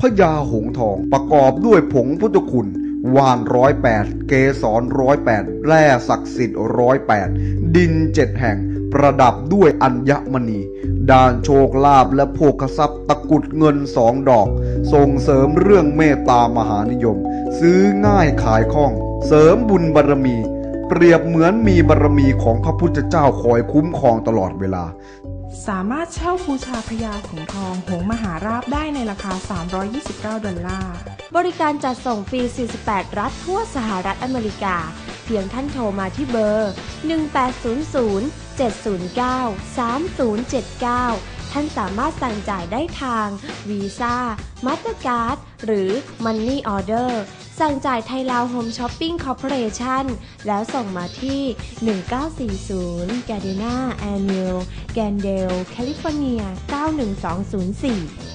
พญาหงทองประกอบด้วยผงพุทธคุณวานร้อยแปดเกสรร้อยแปดแร่ศักดิ์สิทธิ์ร้อยแปดดินเจ็ดแห่ง ประดับด้วยอัญมณี ด้านโชคลาภและโภคทรัพย์ตะกุดเงินสองดอก ส่งเสริมเรื่องเมตตามหานิยม ซื้อง่ายขายคล่อง เสริมบุญบารมี เปรียบเหมือนมีบารมีของพระพุทธเจ้าคอยคุ้มครองตลอดเวลา สามารถเช่าบูชาพญาหงส์ทองหงมหาราบได้ในราคา 329 ดอลลาร์ บริการจัดส่งฟรี 48 รัฐทั่วสหรัฐอเมริกา เพียงท่านโทรมาที่เบอร์ 1800 709 3079 ท่านสามารถสั่งจ่ายได้ทางวีซ่ามาสเตอร์การ์ดหรือ Money Order สั่งจ่ายไทยลาวโฮมช้อปปิ้งคอร์ปอเรชั่นแล้วส่งมาที่ 1940 Gardena Annual, แกนเดล แคลิฟอร์เนีย 91204